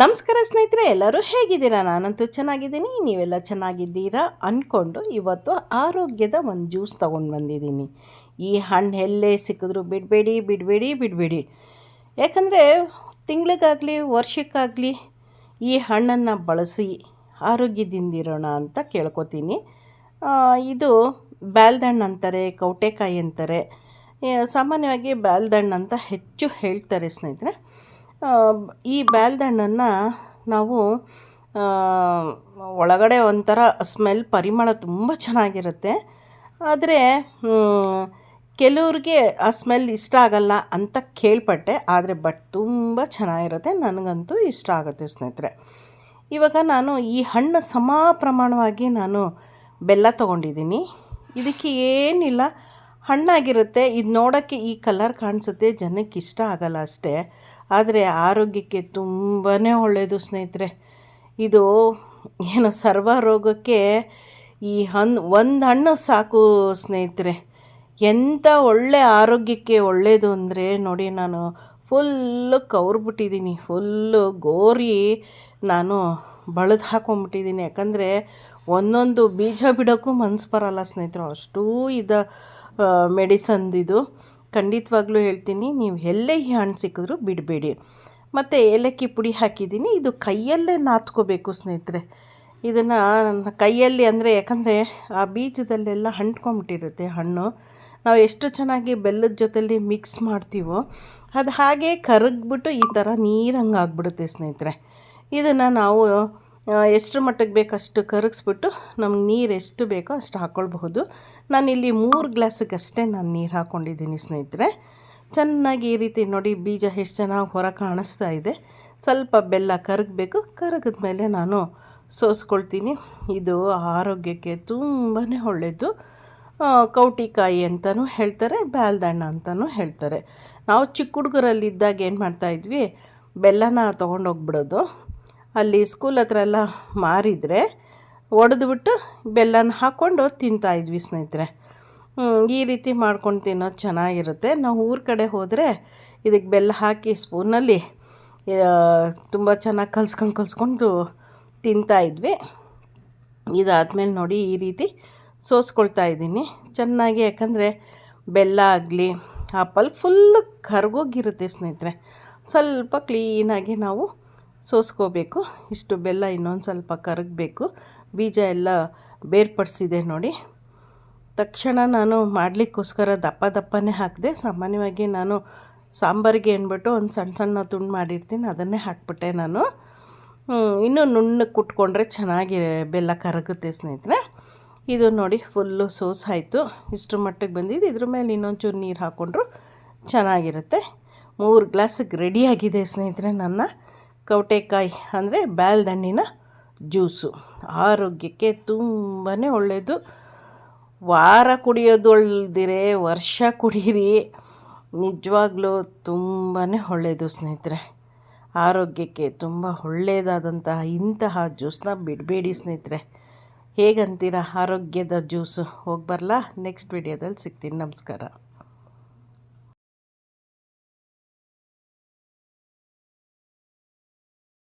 ನಮಸ್ಕಾರ ಸ್ನೇಹಿತರೆ, ಎಲ್ಲರೂ ಹೇಗಿದ್ದೀರಾ? ನಾನಂತೂ ಚೆನ್ನಾಗಿದ್ದೀನಿ, ನೀವೆಲ್ಲ ಚೆನ್ನಾಗಿದ್ದೀರಾ ಅಂದ್ಕೊಂಡು ಇವತ್ತು ಆರೋಗ್ಯದ ಒಂದು ಜ್ಯೂಸ್ ತೊಗೊಂಡು ಬಂದಿದ್ದೀನಿ. ಈ ಹಣ್ಣು ಎಲ್ಲೇ ಸಿಕ್ಕಿದ್ರು ಬಿಡಬೇಡಿ ಬಿಡಬೇಡಿ ಬಿಡಬೇಡಿ. ಯಾಕಂದರೆ ತಿಂಗಳಿಗಾಗಲಿ, ವರ್ಷಕ್ಕಾಗಲಿ ಈ ಹಣ್ಣನ್ನು ಬಳಸಿ ಆರೋಗ್ಯದಿಂದಿರೋಣ ಅಂತ ಕೇಳ್ಕೊತೀನಿ. ಇದು ಬ್ಯಾಲ್ದಣ್ಣು ಅಂತಾರೆ, ಕೌಟೆಕಾಯಿ ಅಂತಾರೆ. ಸಾಮಾನ್ಯವಾಗಿ ಬ್ಯಾಲ್ದಣ್ಣು ಅಂತ ಹೆಚ್ಚು ಹೇಳ್ತಾರೆ ಸ್ನೇಹಿತರೆ. ಈ ಬ್ಯಾಲ್ದಣ್ಣನ್ನು ನಾವು ಒಳಗಡೆ ಒಂಥರ ಸ್ಮೆಲ್ ಪರಿಮಳ ತುಂಬ ಚೆನ್ನಾಗಿರುತ್ತೆ. ಆದರೆ ಕೆಲವ್ರಿಗೆ ಆ ಸ್ಮೆಲ್ ಇಷ್ಟ ಆಗಲ್ಲ ಅಂತ ಕೇಳ್ಪಟ್ಟೆ, ಆದರೆ ಬಟ್ ತುಂಬ ಚೆನ್ನಾಗಿರುತ್ತೆ, ನನಗಂತೂ ಇಷ್ಟ ಆಗುತ್ತೆ ಸ್ನೇಹಿತರೆ. ಇವಾಗ ನಾನು ಈ ಹಣ್ಣು ಸಮ ಪ್ರಮಾಣವಾಗಿ ನಾನು ಬೆಲ್ಲ ತೊಗೊಂಡಿದ್ದೀನಿ. ಇದಕ್ಕೆ ಏನಿಲ್ಲ ಹಣ್ಣಾಗಿರುತ್ತೆ. ಇದು ನೋಡೋಕ್ಕೆ ಈ ಕಲರ್ ಕಾಣಿಸುತ್ತೆ. ಜನಕ್ಕೆ ಇಷ್ಟ ಆಗಲ್ಲ ಅಷ್ಟೇ. ಆದರೆ ಆರೋಗ್ಯಕ್ಕೆ ತುಂಬಾ ಒಳ್ಳೆಯದು ಸ್ನೇಹಿತರೆ. ಇದು ಏನು ಸರ್ವ ರೋಗಕ್ಕೆ ಈ ಹಣ್ಣು, ಒಂದು ಹಣ್ಣು ಸಾಕು ಸ್ನೇಹಿತರೆ. ಎಂಥ ಒಳ್ಳೆ ಆರೋಗ್ಯಕ್ಕೆ ಒಳ್ಳೆಯದು ಅಂದರೆ ನೋಡಿ ನಾನು ಫುಲ್ಲು ಕವ್ರ್ಬಿಟ್ಟಿದ್ದೀನಿ. ಫುಲ್ಲು ಗೋರಿ ನಾನು ಬಳದು ಹಾಕೊಂಬಿಟ್ಟಿದ್ದೀನಿ. ಯಾಕಂದರೆ ಒಂದೊಂದು ಬೀಜ ಬಿಡೋಕ್ಕೂ ಮನ್ಸು ಬರಲ್ಲ ಸ್ನೇಹಿತರು. ಅಷ್ಟೂ ಇದು ಮೆಡಿಸನ್ದಿದು ಖಂಡಿತವಾಗ್ಲೂ ಹೇಳ್ತೀನಿ, ನೀವು ಎಲ್ಲೇ ಈ ಹಣ್ಣು ಸಿಕ್ಕಿದ್ರೂ ಬಿಡಬೇಡಿ. ಮತ್ತು ಏಲಕ್ಕಿ ಪುಡಿ ಹಾಕಿದ್ದೀನಿ, ಇದು ಕೈಯಲ್ಲೇ ನಾತ್ಕೋಬೇಕು ಸ್ನೇಹಿತರೆ. ಇದನ್ನು ಕೈಯಲ್ಲಿ ಅಂದರೆ ಯಾಕಂದರೆ ಆ ಬೀಜದಲ್ಲೆಲ್ಲ ಅಂಟ್ಕೊಂಬಿಟ್ಟಿರುತ್ತೆ ಹಣ್ಣು. ನಾವು ಎಷ್ಟು ಚೆನ್ನಾಗಿ ಬೆಲ್ಲದ ಜೊತೆಲಿ ಮಿಕ್ಸ್ ಮಾಡ್ತೀವೋ, ಅದು ಹಾಗೆ ಕರಗ್ಬಿಟ್ಟು ಈ ಥರ ನೀರಂಗೆ ಆಗಿಬಿಡುತ್ತೆ ಸ್ನೇಹಿತರೆ. ಇದನ್ನು ನಾವು ಆ, ಎಷ್ಟು ಬೇಕೋ ಬೇಕಷ್ಟು ಕರಗಿಸ್ಬಿಟ್ಟು ನಮ್ಗೆ ನೀರು ಎಷ್ಟು ಬೇಕೋ ಅಷ್ಟು ಹಾಕ್ಕೊಳ್ಬಹುದು ನಾನಿಲ್ಲಿ ಮೂರು ಗ್ಲಾಸಿಗಷ್ಟೇ ನಾನು ನೀರು ಹಾಕ್ಕೊಂಡಿದ್ದೀನಿ ಸ್ನೇಹಿತರೆ. ಚೆನ್ನಾಗಿ ಈ ರೀತಿ ನೋಡಿ ಬೀಜ ಎಷ್ಟು ಚೆನ್ನಾಗಿ ಹೊರ ಕಾಣಿಸ್ತಾ ಇದೆ. ಸ್ವಲ್ಪ ಬೆಲ್ಲ ಕರಗಬೇಕು. ಕರಗಿದ ಮೇಲೆ ನಾನು ಸೋಸ್ಕೊಳ್ತೀನಿ. ಇದು ಆರೋಗ್ಯಕ್ಕೆ ತುಂಬಾ ಒಳ್ಳೆಯದು ಕೌಟಿಕಾಯಿ ಅಂತಲೂ ಹೇಳ್ತಾರೆ ಬ್ಯಾಲ್ದಣ್ಣ ಅಂತಲೂ ಹೇಳ್ತಾರೆ. ನಾವು ಚಿಕ್ಕ ಹುಡುಗರಲ್ಲಿದ್ದಾಗ ಏನು ಮಾಡ್ತಾಯಿದ್ವಿ ಬೆಲ್ಲನ ತೊಗೊಂಡೋಗ್ಬಿಡೋದು. ಅಲ್ಲಿ ಸ್ಕೂಲ್ ಹತ್ರ ಎಲ್ಲ ಮಾರಿದರೆ ಒಡೆದ್ಬಿಟ್ಟು ಬೆಲ್ಲನ ಹಾಕ್ಕೊಂಡು ತಿಂತಾಯಿದ್ವಿ ಸ್ನೇಹಿತರೆ. ಈ ರೀತಿ ಮಾಡ್ಕೊಂಡು ತಿನ್ನೋದು ಚೆನ್ನಾಗಿರುತ್ತೆ. ನಾವು ಊರ ಕಡೆ ಹೋದರೆ ಇದಕ್ಕೆ ಬೆಲ್ಲ ಹಾಕಿ ಸ್ಪೂನಲ್ಲಿ ತುಂಬ ಚೆನ್ನಾಗಿ ಕಲ್ಸ್ಕೊಂಡು ಕಲ್ಸ್ಕೊಂಡು ತಿಂತಾಯಿದ್ವಿ ಇದಾದಮೇಲೆ ನೋಡಿ ಈ ರೀತಿ ಸೋಸ್ಕೊಳ್ತಾ ಇದ್ದೀನಿ. ಚೆನ್ನಾಗಿ ಯಾಕಂದರೆ ಬೆಲ್ಲ ಆಗಲಿ ಆಪಲ್ ಫುಲ್ಲು ಕರ್ಗೋಗಿರುತ್ತೆ ಸ್ನೇಹಿತರೆ. ಸ್ವಲ್ಪ ಕ್ಲೀನಾಗಿ ನಾವು ಸೋಸ್ಕೋಬೇಕು. ಇಷ್ಟು ಬೆಲ್ಲ ಇನ್ನೊಂದು ಸ್ವಲ್ಪ ಕರಗಬೇಕು. ಬೀಜ ಎಲ್ಲ ಬೇರ್ಪಡಿಸಿದೆ ನೋಡಿ. ತಕ್ಷಣ ನಾನು ಮಾಡಲಿಕ್ಕೋಸ್ಕರ ದಪ್ಪ ದಪ್ಪನೇ ಹಾಕಿದೆ. ಸಾಮಾನ್ಯವಾಗಿ ನಾನು ಸಾಂಬಾರಿಗೆ ಅಂದ್ಬಿಟ್ಟು ಒಂದು ಸಣ್ಣ ಸಣ್ಣ ತುಂಡು ಮಾಡಿರ್ತೀನಿ. ಅದನ್ನೇ ಹಾಕ್ಬಿಟ್ಟೆ ನಾನು. ಇನ್ನೂ ನುಣ್ಣಗೆ ಕುಟ್ಕೊಂಡ್ರೆ ಚೆನ್ನಾಗಿ ಬೆಲ್ಲ ಕರಗುತ್ತೆ ಸ್ನೇಹಿತರೆ. ಇದು ನೋಡಿ ಫುಲ್ಲು ಸೋಸ್ ಆಯಿತು. ಇಷ್ಟರ ಮಟ್ಟಿಗೆ ಬಂದಿದ್ದು ಇದ್ರ ಮೇಲೆ ಇನ್ನೊಂಚೂರು ನೀರು ಹಾಕ್ಕೊಂಡ್ರು ಚೆನ್ನಾಗಿರುತ್ತೆ. ಮೂರು ಗ್ಲಾಸಿಗೆ ರೆಡಿಯಾಗಿದೆ ಸ್ನೇಹಿತರೆ ನನ್ನ. ಕೌಟೆಕಾಯಿ ಅಂದರೆ ಬ್ಯಾಲ್ದಣ್ಣಿನ ಜ್ಯೂಸು. ಆರೋಗ್ಯಕ್ಕೆ ತುಂಬಾ ಒಳ್ಳೆಯದು ವಾರ ಕುಡಿಯೋದು ಒಳ್ದಿರೆ ವರ್ಷ ಕುಡೀರಿ. ನಿಜವಾಗ್ಲೂ ತುಂಬಾ ಒಳ್ಳೆಯದು ಸ್ನೇಹಿತರೆ. ಆರೋಗ್ಯಕ್ಕೆ ತುಂಬ ಒಳ್ಳೆಯದಾದಂತಹ ಇಂತಹ ಜ್ಯೂಸನ್ನ ಬಿಡಬೇಡಿ ಸ್ನೇಹಿತರೆ. ಹೇಗಂತೀರ ಆರೋಗ್ಯದ ಜ್ಯೂಸು? ಹೋಗಿ ಬರಲಾ? ನೆಕ್ಸ್ಟ್ ವಿಡಿಯೋದಲ್ಲಿ ಸಿಗ್ತೀನಿ. ನಮಸ್ಕಾರ.